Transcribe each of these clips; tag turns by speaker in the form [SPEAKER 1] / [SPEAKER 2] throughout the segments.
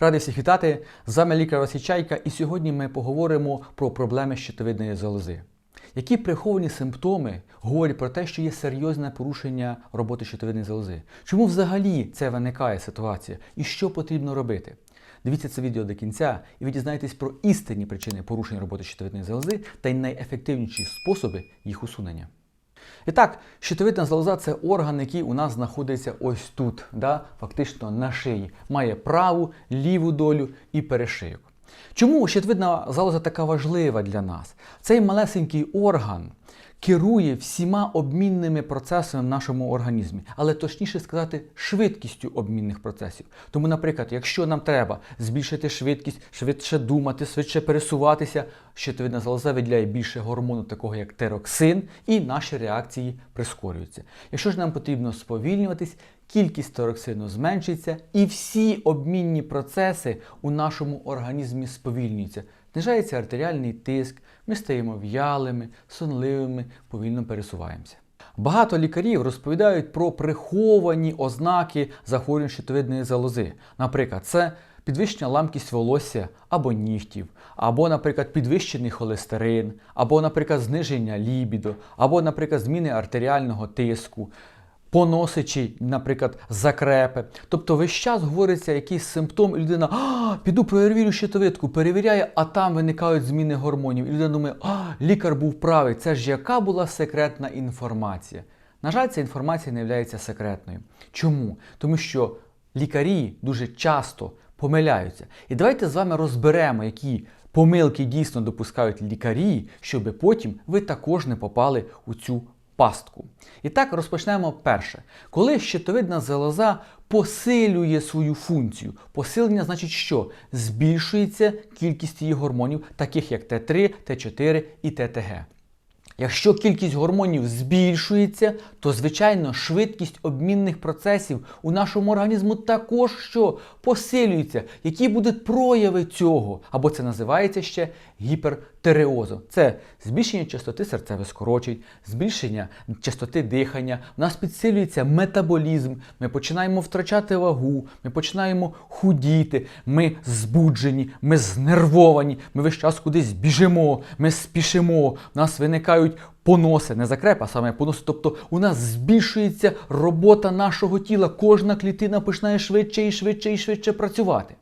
[SPEAKER 1] Радий всіх вітати! З вами лікар Васильчайка, і сьогодні ми поговоримо про проблеми щитовидної залози. Які приховані симптоми говорять про те, що є серйозне порушення роботи щитовидної залози? Чому взагалі це виникає ситуація і що потрібно робити? Дивіться це відео до кінця, і ви дізнаєтесь про істинні причини порушення роботи щитовидної залози та й найефективніші способи їх усунення. І так, щитовидна залоза це орган, який у нас знаходиться ось тут, да, фактично на шиї. Має праву, ліву долю і перешийок. Чому щитовидна залоза така важлива для нас? Цей малесенький орган керує всіма обмінними процесами в нашому організмі, але точніше сказати, швидкістю обмінних процесів. Тому, наприклад, якщо нам треба збільшити швидкість, швидше думати, швидше пересуватися, щитовидна залоза виділяє більше гормону, такого як тероксин, і наші реакції прискорюються. Якщо ж нам потрібно сповільнюватись, кількість тероксину зменшиться, і всі обмінні процеси у нашому організмі сповільнюються. Знижається артеріальний тиск, ми стаємо в'ялими, сонливими, повільно пересуваємося. Багато лікарів розповідають про приховані ознаки захворювань щитовидної залози. Наприклад, це підвищена ламкість волосся або нігтів, або, наприклад, підвищений холестерин, або, наприклад, зниження лібідо, або, наприклад, зміни артеріального тиску поносичі, наприклад, закрепи. Тобто весь час говориться якийсь симптом, і людина а, піду перевірю щитовидку, перевіряє, а там виникають зміни гормонів. І людина думає, а, лікар був правий. Це ж яка була секретна інформація? На жаль, ця інформація не є секретною. Чому? Тому що лікарі дуже часто помиляються. І давайте з вами розберемо, які помилки дійсно допускають лікарі, щоб потім ви також не попали у цю пастку. І так розпочнемо перше. Коли щитовидна залоза посилює свою функцію. Посилення значить, що збільшується кількість її гормонів, таких як Т3, Т4 і ТТГ. Якщо кількість гормонів збільшується, то звичайно швидкість обмінних процесів у нашому організму також що посилюється. Які будуть прояви цього? Або це називається ще гіпертереозом. Це збільшення частоти серцевих скорочень, збільшення частоти дихання. У нас підсилюється метаболізм. Ми починаємо втрачати вагу, ми починаємо худіти, ми збуджені, ми знервовані, ми весь час кудись біжимо, ми спішимо. У нас виникають поноси, не закреп, а саме поноси. Тобто у нас збільшується робота нашого тіла. Кожна клітина починає швидше і швидше і швидше працювати.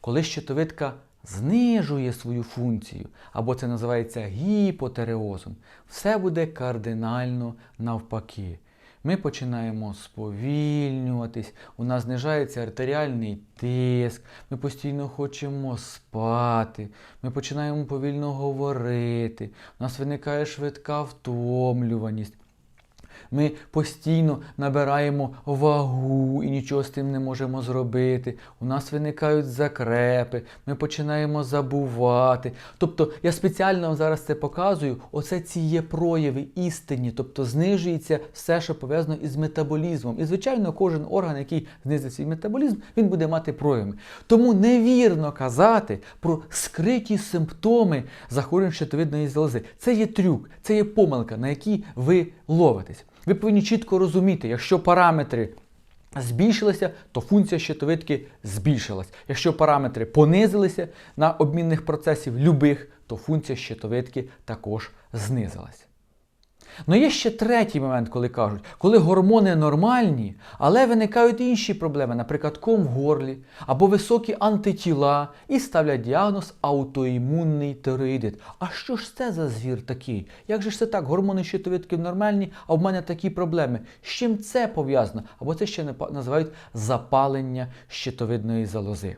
[SPEAKER 1] Коли щитовидка знижує свою функцію, або це називається гіпотереозом, все буде кардинально навпаки. Ми починаємо сповільнюватись, у нас знижається артеріальний тиск, ми постійно хочемо спати, ми починаємо повільно говорити, у нас виникає швидка втомлюваність. Ми постійно набираємо вагу і нічого з тим не можемо зробити. У нас виникають закрепи, ми починаємо забувати. Тобто я спеціально вам зараз це показую. Оце ці є прояви істинні, тобто знижується все, що пов'язано із метаболізмом. І, звичайно, кожен орган, який знизить свій метаболізм, він буде мати прояви. Тому невірно казати про скриті симптоми захворювань щитовидної залози. Це є трюк, це є помилка, на якій ви ловитесь. Ви повинні чітко розуміти, якщо параметри збільшилися, то функція щитовидки збільшилась. Якщо параметри понизилися на обмінних процесів любих, то функція щитовидки також знизилась. Ну є ще третій момент, коли кажуть, коли гормони нормальні, але виникають інші проблеми, наприклад, ком в горлі або високі антитіла, і ставлять діагноз аутоімунний тироїдит. А що ж це за звір такий? Як же ж це так? Гормони щитовидки нормальні, а в мене такі проблеми? З чим це пов'язано? Або це ще називають запалення щитовидної залози.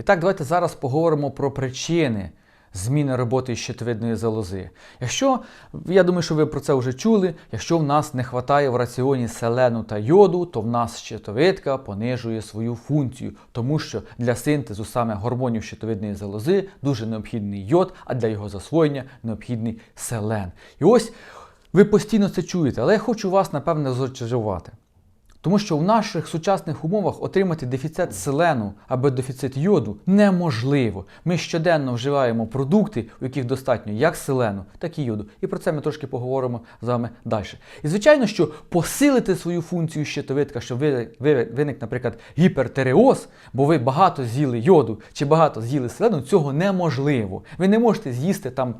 [SPEAKER 1] І так, давайте зараз поговоримо про причини зміни роботи щитовидної залози. Якщо, я думаю, що ви про це вже чули, якщо в нас не вистачає в раціоні селену та йоду, то в нас щитовидка понижує свою функцію, тому що для синтезу саме гормонів щитовидної залози дуже необхідний йод, а для його засвоєння необхідний селен. І ось ви постійно це чуєте, але я хочу вас, напевне, зачарувати. Тому що в наших сучасних умовах отримати дефіцит селену або дефіцит йоду неможливо. Ми щоденно вживаємо продукти, у яких достатньо як селену, так і йоду. І про це ми трошки поговоримо з вами далі. І звичайно, що посилити свою функцію щитовидка, щоб ви- ви- виник, наприклад, гіпертереоз, бо ви багато з'їли йоду чи багато з'їли селену, цього неможливо. Ви не можете з'їсти там.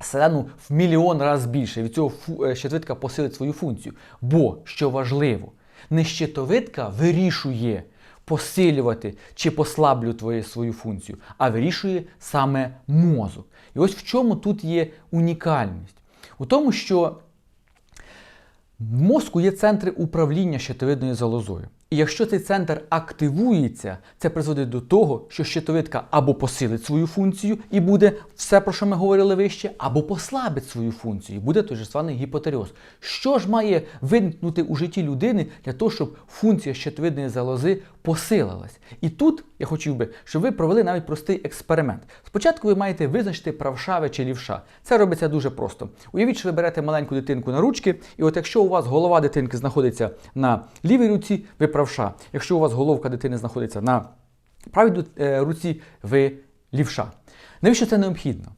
[SPEAKER 1] Селену в мільйон разів більше. Від цього е, щитовидка посилить свою функцію. Бо, що важливо, не щитовидка вирішує посилювати чи послаблювати свою функцію, а вирішує саме мозок. І ось в чому тут є унікальність? У тому, що в мозку є центри управління щитовидною залозою. І якщо цей центр активується, це призводить до того, що щитовидка або посилить свою функцію і буде все, про що ми говорили вище, або послабить свою функцію, і буде той же званий гіпотереоз. Що ж має виникнути у житті людини для того, щоб функція щитовидної залози посилилась? І тут я хотів би, щоб ви провели навіть простий експеримент. Спочатку ви маєте визначити правша ви чи лівша. Це робиться дуже просто. Уявіть, що ви берете маленьку дитинку на ручки, і от якщо у вас голова дитинки знаходиться на лівій руці, ви правша. Якщо у вас головка дитини знаходиться на правій е, руці, ви лівша. Навіщо це необхідно?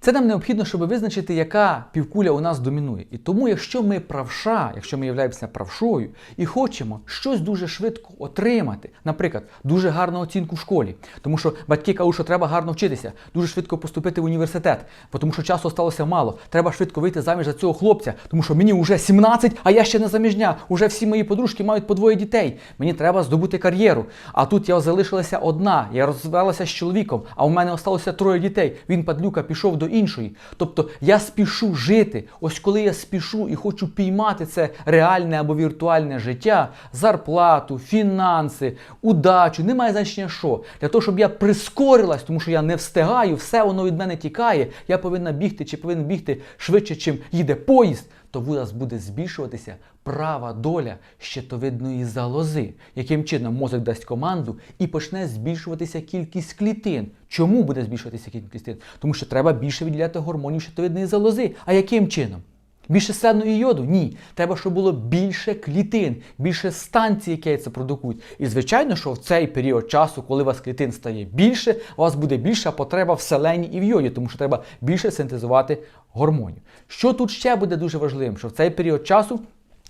[SPEAKER 1] Це нам необхідно, щоб визначити, яка півкуля у нас домінує. І тому, якщо ми правша, якщо ми являємося правшою і хочемо щось дуже швидко отримати, наприклад, дуже гарну оцінку в школі, тому що батьки кажуть, що треба гарно вчитися, дуже швидко поступити в університет, тому що часу сталося мало. Треба швидко вийти заміж за цього хлопця, тому що мені вже 17, а я ще не заміжня. Уже всі мої подружки мають по двоє дітей. Мені треба здобути кар'єру. А тут я залишилася одна. Я розвелася з чоловіком, а у мене осталося троє дітей. Він падлюка пішов до іншої. Тобто я спішу жити. Ось коли я спішу і хочу піймати це реальне або віртуальне життя, зарплату, фінанси, удачу, немає значення що. Для того, щоб я прискорилась, тому що я не встигаю, все воно від мене тікає. Я повинна бігти чи повинен бігти швидше, чим їде поїзд. То у нас буде збільшуватися права доля щитовидної залози, яким чином мозок дасть команду і почне збільшуватися кількість клітин. Чому буде збільшуватися кількість клітин? Тому що треба більше виділяти гормонів щитовидної залози. А яким чином? Більше селену і йоду? Ні. Треба, щоб було більше клітин, більше станцій, які це продукують. І звичайно, що в цей період часу, коли у вас клітин стає більше, у вас буде більша потреба в селені і в йоді, тому що треба більше синтезувати гормонів. Що тут ще буде дуже важливим, що в цей період часу.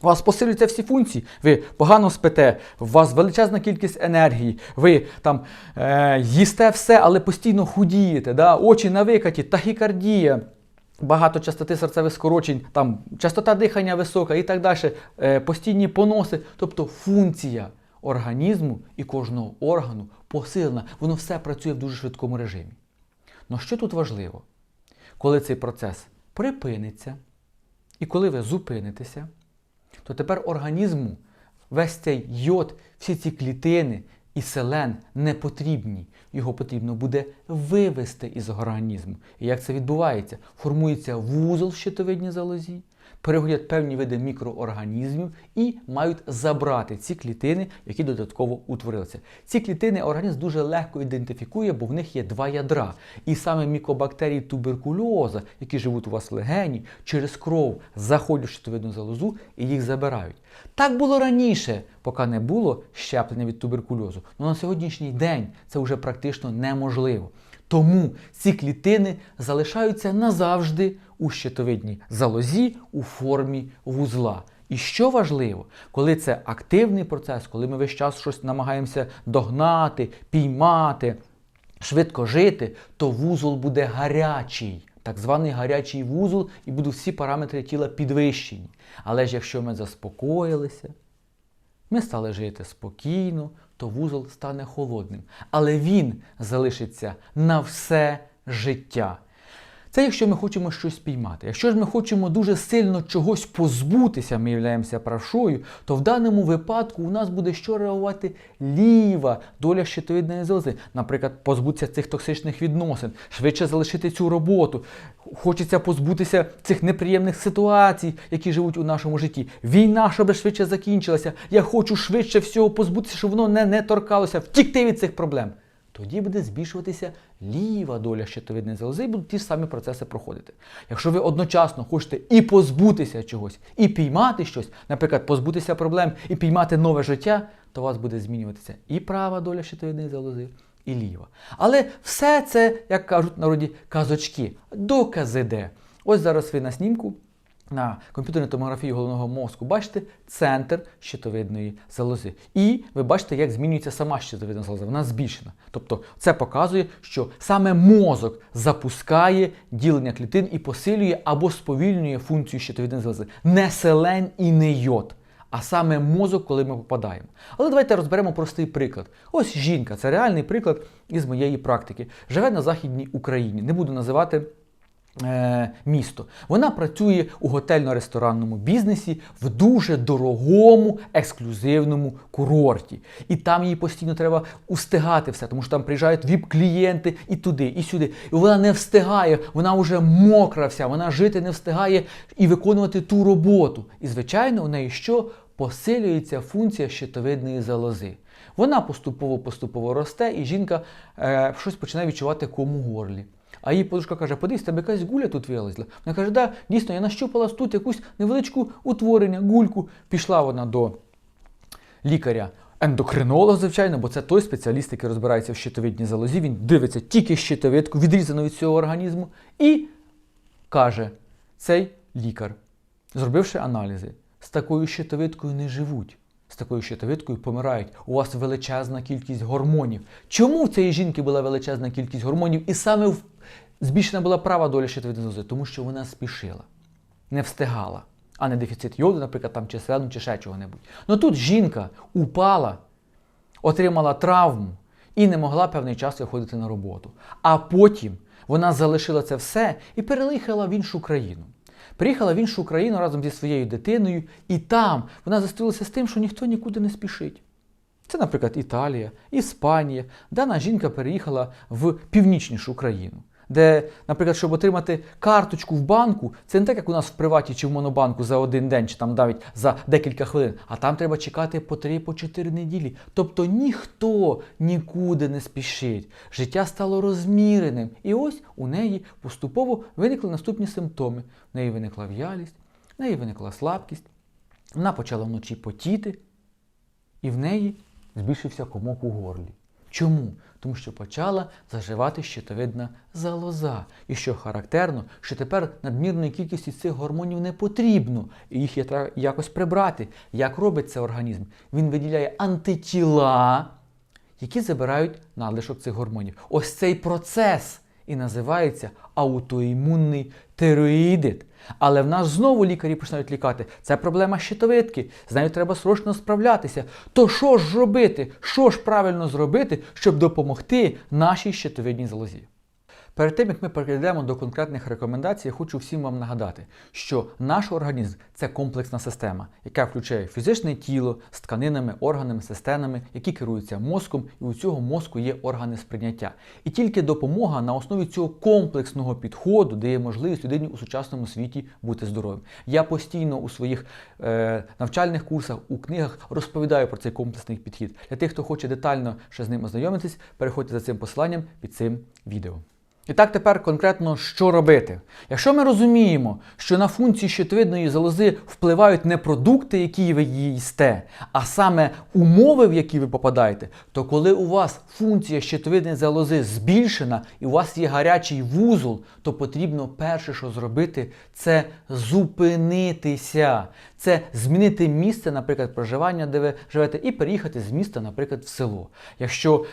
[SPEAKER 1] У вас посилюються всі функції. Ви погано спите, у вас величезна кількість енергії, ви там е, їсте все, але постійно худієте, да? очі на викаті, тахікардія, багато частоти серцевих скорочень, там частота дихання висока і так далі, е, постійні поноси. Тобто функція організму і кожного органу посилена, воно все працює в дуже швидкому режимі. Ну що тут важливо? Коли цей процес припиниться, і коли ви зупинитеся, то тепер організму весь цей йод, всі ці клітини і селен не потрібні. Його потрібно буде вивести із організму. І як це відбувається? Формується вузол в щитовидній залозі, переходять певні види мікроорганізмів і мають забрати ці клітини, які додатково утворилися. Ці клітини організм дуже легко ідентифікує, бо в них є два ядра. І саме мікобактерії туберкульоза, які живуть у вас в легені, через кров заходять в щитовидну залозу і їх забирають. Так було раніше, поки не було щеплення від туберкульозу. Але на сьогоднішній день це вже практично неможливо. Тому ці клітини залишаються назавжди у щитовидній залозі у формі вузла. І що важливо, коли це активний процес, коли ми весь час щось намагаємося догнати, піймати, швидко жити, то вузол буде гарячий, так званий гарячий вузол, і будуть всі параметри тіла підвищені. Але ж якщо ми заспокоїлися, ми стали жити спокійно, то вузол стане холодним. Але він залишиться на все життя. Це якщо ми хочемо щось піймати. Якщо ж ми хочемо дуже сильно чогось позбутися, ми являємося правшою, то в даному випадку у нас буде що реагувати ліва доля щитовидної залози. Наприклад, позбутися цих токсичних відносин, швидше залишити цю роботу. Хочеться позбутися цих неприємних ситуацій, які живуть у нашому житті. Війна, щоб швидше закінчилася. Я хочу швидше всього позбутися, щоб воно не, не торкалося, втікти від цих проблем. тоді буде збільшуватися ліва доля щитовидної залози і будуть ті самі процеси проходити. Якщо ви одночасно хочете і позбутися чогось, і піймати щось, наприклад, позбутися проблем і піймати нове життя, то у вас буде змінюватися і права доля щитовидної залози, і ліва. Але все це, як кажуть народі, казочки, докази де. Ось зараз ви на снімку. На комп'ютерній томографії головного мозку бачите центр щитовидної залози. І ви бачите, як змінюється сама щитовидна залоза. Вона збільшена. Тобто це показує, що саме мозок запускає ділення клітин і посилює або сповільнює функцію щитовидної залози. Не селен і не йод. А саме мозок, коли ми попадаємо. Але давайте розберемо простий приклад. Ось жінка, це реальний приклад із моєї практики. Живе на Західній Україні. Не буду називати місто. Вона працює у готельно-ресторанному бізнесі в дуже дорогому ексклюзивному курорті. І там їй постійно треба устигати все, тому що там приїжджають віп-клієнти і туди, і сюди. І вона не встигає, вона вже мокра вся, вона жити не встигає і виконувати ту роботу. І, звичайно, у неї що? Посилюється функція щитовидної залози. Вона поступово-поступово росте, і жінка е, щось починає відчувати кому горлі. А її подружка каже, подивись, тебе якась гуля тут вилазла. Вона каже, да, дійсно, я нащупала тут якусь невеличку утворення, гульку. Пішла вона до лікаря. Ендокринолог, звичайно, бо це той спеціаліст, який розбирається в щитовидній залозі. Він дивиться тільки щитовидку, відрізану від цього організму, і каже: цей лікар, зробивши аналізи, з такою щитовидкою не живуть. З такою щитовидкою помирають. У вас величезна кількість гормонів. Чому в цієї жінки була величезна кількість гормонів? І саме в... збільшена була права доля щитовидної залози? Тому що вона спішила, не встигала, а не дефіцит йоду, наприклад, там, чи селену, чи ще чого-небудь. Ну тут жінка упала, отримала травму і не могла певний час виходити на роботу. А потім вона залишила це все і переїхала в іншу країну. Приїхала в іншу країну разом зі своєю дитиною, і там вона зустрілася з тим, що ніхто нікуди не спішить. Це, наприклад, Італія, Іспанія. Дана жінка переїхала в північнішу країну, де, наприклад, щоб отримати карточку в банку, це не так, як у нас в приваті чи в монобанку за один день, чи там навіть за декілька хвилин, а там треба чекати по 3-4 неділі. Тобто ніхто нікуди не спішить. Життя стало розміреним. І ось у неї поступово виникли наступні симптоми. В неї виникла в'ялість, в неї виникла слабкість, вона почала вночі потіти, і в неї збільшився комок у горлі. Чому? Тому що почала заживати щитовидна залоза. І що характерно, що тепер надмірної кількості цих гормонів не потрібно, і їх треба якось прибрати. Як робить це організм? Він виділяє антитіла, які забирають надлишок цих гормонів. Ось цей процес і називається аутоімунний тироїдит. Але в нас знову лікарі починають лікати. Це проблема щитовидки, з нею треба срочно справлятися. То що ж робити? Що ж правильно зробити, щоб допомогти нашій щитовидній залозі? Перед тим, як ми перейдемо до конкретних рекомендацій, я хочу всім вам нагадати, що наш організм це комплексна система, яка включає фізичне тіло з тканинами, органами, системами, які керуються мозком, і у цього мозку є органи сприйняття. І тільки допомога на основі цього комплексного підходу дає можливість людині у сучасному світі бути здоровим. Я постійно у своїх е, навчальних курсах, у книгах розповідаю про цей комплексний підхід. Для тих, хто хоче детально ще з ним ознайомитись, переходьте за цим посиланням під цим відео. І так тепер конкретно що робити? Якщо ми розуміємо, що на функції щитовидної залози впливають не продукти, які ви їсте, а саме умови, в які ви попадаєте, то коли у вас функція щитовидної залози збільшена і у вас є гарячий вузол, то потрібно перше, що зробити, це зупинитися. Це змінити місце, наприклад, проживання, де ви живете, і переїхати з міста, наприклад, в село. Якщо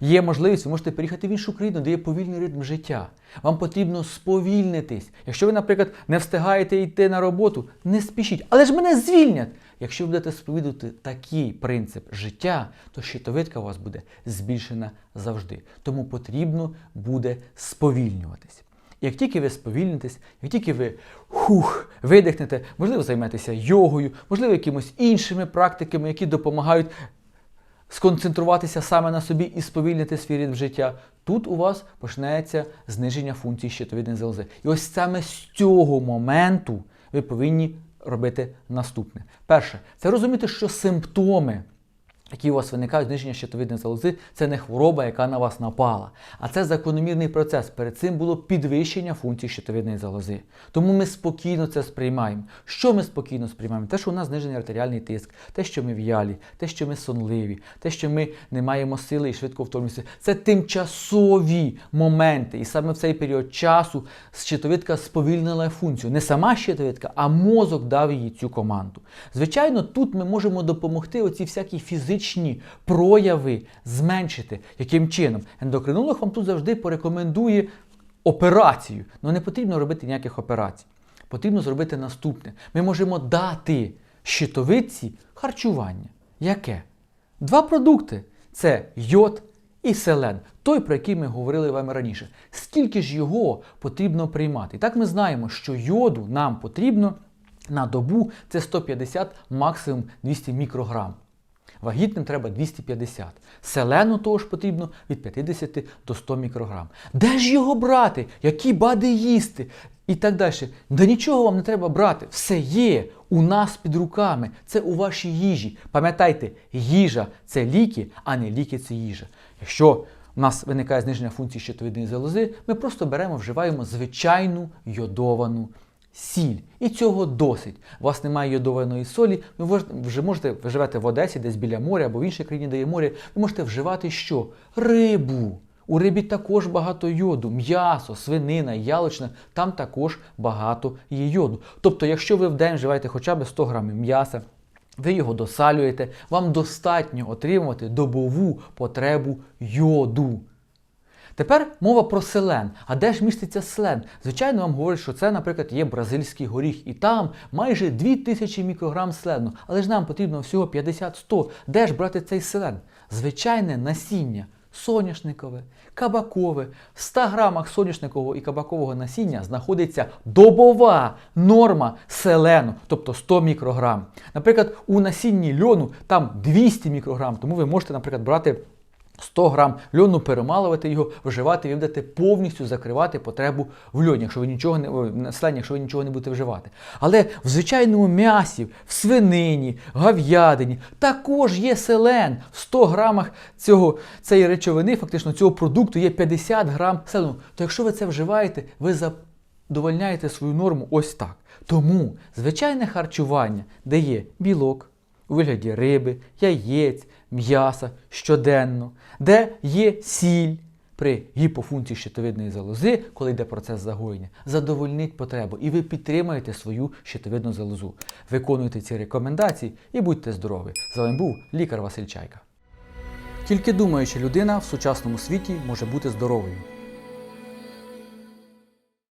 [SPEAKER 1] Є можливість, ви можете переїхати в іншу країну, де є повільний ритм життя. Вам потрібно сповільнитись. Якщо ви, наприклад, не встигаєте йти на роботу, не спішіть. Але ж мене звільнять. Якщо ви будете сповідувати такий принцип життя, то щитовидка у вас буде збільшена завжди. Тому потрібно буде сповільнюватись. Як тільки ви сповільнитесь, як тільки ви хух, видихнете, можливо, займетеся йогою, можливо, якимось іншими практиками, які допомагають сконцентруватися саме на собі і сповільнити свій ритм життя, тут у вас почнеться зниження функції щитовидної залози. І ось саме з цього моменту ви повинні робити наступне. Перше, це розуміти, що симптоми які у вас виникають зниження щитовидної залози, це не хвороба, яка на вас напала, а це закономірний процес. Перед цим було підвищення функцій щитовидної залози. Тому ми спокійно це сприймаємо. Що ми спокійно сприймаємо? Те, що у нас знижений артеріальний тиск, те, що ми в'ялі, те, що ми сонливі, те, що ми не маємо сили і швидко втомлюємося. Це тимчасові моменти. І саме в цей період часу щитовидка сповільнила функцію. Не сама щитовидка, а мозок дав їй цю команду. Звичайно, тут ми можемо допомогти оці всякі фізичні прояви зменшити. Яким чином? Ендокринолог вам тут завжди порекомендує операцію. Ну не потрібно робити ніяких операцій. Потрібно зробити наступне. Ми можемо дати щитовидці харчування. Яке? Два продукти це йод і селен, той, про який ми говорили вами раніше. Скільки ж його потрібно приймати? І так ми знаємо, що йоду нам потрібно на добу це 150, максимум 200 мікрограм. Вагітним треба 250. Селену того ж потрібно від 50 до 100 мікрограм. Де ж його брати? Які бади їсти? І так далі. Да нічого вам не треба брати. Все є у нас під руками. Це у вашій їжі. Пам'ятайте, їжа це ліки, а не ліки це їжа. Якщо у нас виникає зниження функції щитовидної залози, ми просто беремо, вживаємо звичайну йодовану сіль. І цього досить. У вас немає йодованої солі, ви вже можете ви в Одесі, десь біля моря або в іншій країні, де є море, ви можете вживати що? Рибу. У рибі також багато йоду, м'ясо, свинина, ялочна, там також багато є йоду. Тобто, якщо ви в день вживаєте хоча б 100 грамів м'яса, ви його досалюєте, вам достатньо отримувати добову потребу йоду. Тепер мова про селен. А де ж міститься селен? Звичайно, вам говорять, що це, наприклад, є бразильський горіх, і там майже 2000 мікрограм селену. Але ж нам потрібно всього 50-100. Де ж брати цей селен? Звичайне насіння. Соняшникове, кабакове. В 100 грамах соняшникового і кабакового насіння знаходиться добова норма селену, тобто 100 мікрограм. Наприклад, у насінні льону там 200 мікрограм, тому ви можете, наприклад, брати 100 грам льону, перемалувати його, вживати, ви будете повністю закривати потребу в льоні, якщо ви нічого не ой, на селені, якщо ви нічого не будете вживати. Але в звичайному м'ясі, в свинині, говядині також є селен. В 100 грамах цього, цієї речовини, фактично цього продукту є 50 грам селену. То якщо ви це вживаєте, ви задовольняєте свою норму ось так. Тому звичайне харчування, де є білок, у вигляді риби, яєць, м'яса щоденно, де є сіль при гіпофункції щитовидної залози, коли йде процес загоєння, задовольнить потребу, і ви підтримаєте свою щитовидну залозу. Виконуйте ці рекомендації і будьте здорові. З вами був лікар Василь Чайка. Тільки думаючи людина в сучасному світі може бути здоровою.